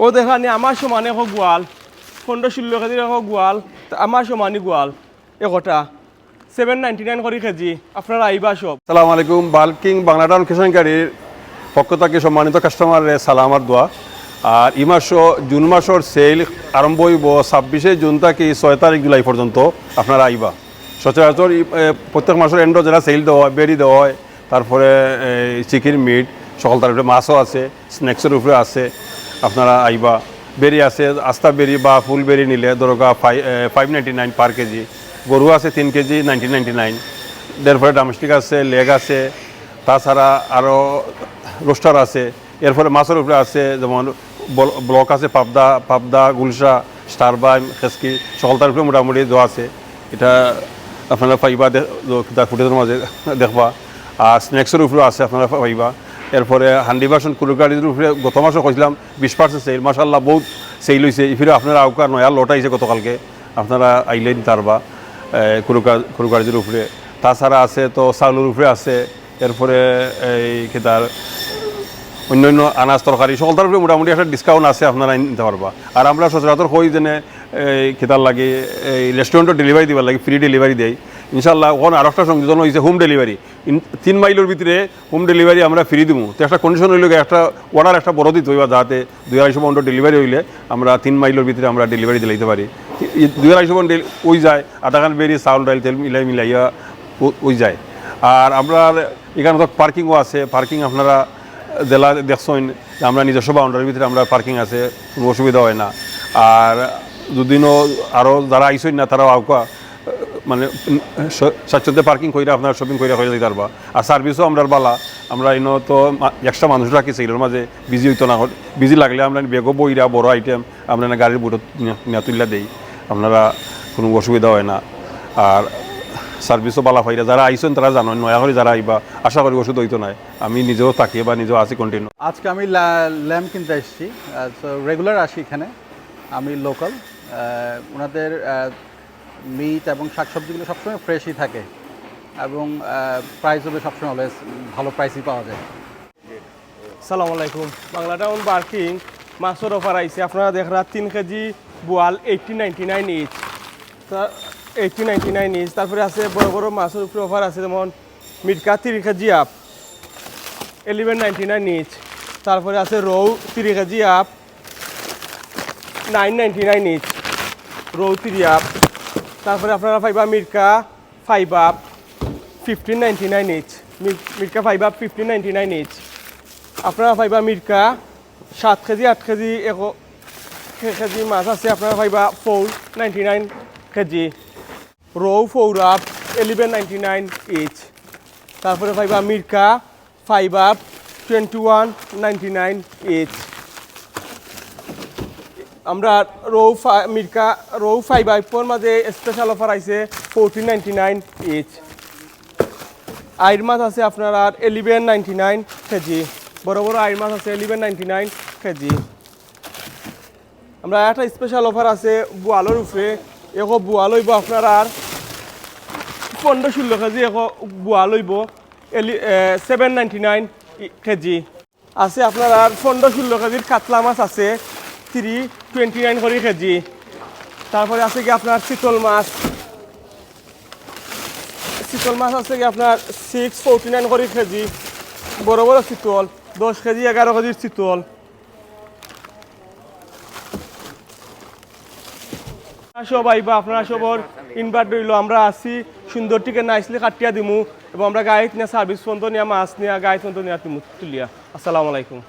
ও দেখানি আমার সমানে হোক গোয়াল পনেরো ষোলো কেজির হোক গোয়াল আমার সমানই গোয়াল একটা সেভেন নাইনটি নাইন করে কেজি আপনারা আইবা সব সালাম আলাইকুম, বাল্কিং বাংলা টাউন কেশনকারীর পক্ষ থেকে সম্মানিত কাস্টমারের সালামার দোয়া আর এই মাস জুন মাসের সেল আরম্ভ হইব ছাব্বিশে জুন থেকে ছয় তারিখ জুলাই পর্যন্ত আপনারা আইবা সচরাচর প্রত্যেক মাসের এন্ড যারা সেল দেওয়া হয় বেরি দেওয়া হয় তারপরে চিকেন মিট সকল তারপরে মাছও আছে স্ন্যাক্সের উপরে আছে। আপনারা আইবা, বেরি আছে, আস্তা বেরি বা ফুল বেরি নিলে দরকা five five ninety nine per KG, গরু আছে তিন কেজি নাইনটি নাইনটি নাইন এরপরে ডামস্টিক আছে লেগ আছে, তাছাড়া আরও রোস্টার আছে, এরপরে মাছের উপরে আছে, যেমন ব্লক আছে, পাবদা পাবদা, গুলশা, স্টারবাইম, খেসকি সকল উপরে মোটামুটি দেওয়া আছে। এটা আপনারা পাইবা ফুটেজের মাঝে দেখবা। আর স্ন্যাক্সের উপরেও আছে, আপনারা পাইবা। এরপরে হান্ডি বাসন কুলুকারির উপরে গত মাসও কইছিলাম, বিশ পার্সেন্ট সেল মাসাল্লাহ বহুত সেল হয়েছে ইফিরে আপনারা আউকার নয়া লট আইছে গতকালকে। আপনারা আইলেন তারবা কুরুকারির উপরে। তাছাড়া আছে তো চাউলের উপরে আছে, এরপরে এই কি তার, অন্যান্য আনাজ তরকারি সকল তার উপরে মোটামুটি একটা ডিসকাউন্ট আছে আপনারা নিতে পারবা। আর আমরা সচরাচর কই যেনে, এই খেতার লাগে, এই রেস্টুরেন্টও ডেলিভারি দিবার লাগে ফ্রি ডেলিভারি দেয় ইনশাল্লাহ ওখানে আর একটা সংযোজন হয়েছে হোম ডেলিভারি তিন মাইলের ভিতরে হোম ডেলিভারি আমরা ফ্রি দিব তো একটা কন্ডিশন হইলে একটা অর্ডার একটা বড় দিতে হইবা যাতে দুই আড়াইশো পাউন্ড ডেলিভারি হইলে আমরা তিন মাইলের ভিতরে আমরা ডেলিভারি দিলাইতে পারি। দুই আড়াইশো পাউন্ড ওই যায়, আধা খান বেরিয়ে চাউল ডাইল তেল মিলাই মিলাইয়া ওই যায়। আর আমরা এখানে তো পার্কিংও আছে পার্কিং আপনারা জেলা দেখছেন, আমরা নিজস্ব বাউন্ডারির ভিতরে আমরা পার্কিং আছে, কোনো অসুবিধা হয় না। আর দুদিনও আরও যারা আইসেন না, তারাও আউকা মানে স্বাচ্ছন্দ্যে পার্কিং করে আপনার শপিং করে হয়ে দিতে পারবা। আর সার্ভিসও আমরা বালা। আমরা ইনো তো এক্সট্রা মানুষ রাখি সেগুলোর মাঝে। বিজি হইতো না। বিজি লাগলে আমরা বেগও বইরা, বড় আইটেম আমরা গাড়ির বুটো নিয়ে তুললা দেই। আপনারা কোনো অসুবিধা হয় না। আর সার্ভিসও বালা ফাইরা। যারা আইসেন তারা জানেন, নয়া করে যারা আইবা, আশা করি ওষুধ হইতো নাই। আমি নিজেও থাকি বা নিজেও আছি কন্টিনিউ আজকে আমি ল্যাম্প কিনতে এসেছি। রেগুলার আসি এখানে। আমি লোকাল ওনাদের মিট এবং শাকসবজিগুলো সবসময় ফ্রেশই থাকে এবং প্রাইস হবে সবসময় অলওয়েজ ভালো প্রাইসই পাওয়া যায়। সালাম আলাইকুম। বাংলা টাউন বার্কিং মাছের অফার আইছে। আপনারা দেখরা তিন কেজি বোয়াল eighty ninety nine each eighty ninety nine each তারপরে আছে বড় বড় মাছের উপরে অফার আছে, যেমন মিটকা তিরিশ KG up eleven ninety nine each তারপরে আছে রৌ তিরিশ KG up nine ninety nine each রৌ তিরি আপ তারপরে আপনারা পাইবা মির্কা five up fifteen ninety nine each মির্কা five up fifteen ninety nine each আপনারা পাইবা মির্কা, সাত কেজি, আট কেজি এক কেজি মাছ আছে, আপনারা পাইবা four ninety nine KG. রৌ four up eleven ninety nine each তারপরে পাইবা মির্কা five up twenty one ninety nine each আমরা রৌ মির্কা রৌ ফাইভ আইপোর মাঝে স্পেশাল অফার আইছে ফোরটিন নাইনটি নাইন ইচ আইর মাছ আছে আপনার আর এলিভেন নাইনটি নাইন কেজি বড় বড় আইর মাছ আছে এলিভেন নাইনটি নাইন কেজি আমরা একটা স্পেশাল অফার আছে বোয়ালোর উপরে। এখন বোয়াল হইব আপনার আর পনেরো ষোলো কেজি এখন বোয়াল হইব এলি সেভেন নাইনটি নাইন কেজি আছে আপনার আর পনেরো ষোলো কেজির কাতলা মাছ আছে। থ্রি টোয়েন্টি নাইন করে কেজি তারপরে আছে কি আপনার চিতল মাছ। চিতল মাছ আছে কি আপনার সিক্স ফোরটি নাইন করে কেজি বড় বড় চিতল দশ কেজি, এগারো কেজির চিতল সব আইবা আপনারা সবর ইনভার্ট রইল, আমরা আসি সুন্দর টিকে নাইসলি কাটিয়া দিমু এবং আমরা গাড়িত নিয়ে সার্ভিস পর্যন্ত নিয়ে, মাছ নিয়ে গাড়ি পর্যন্ত নিয়ে তুলিয়া। আসসালামু আলাইকুম।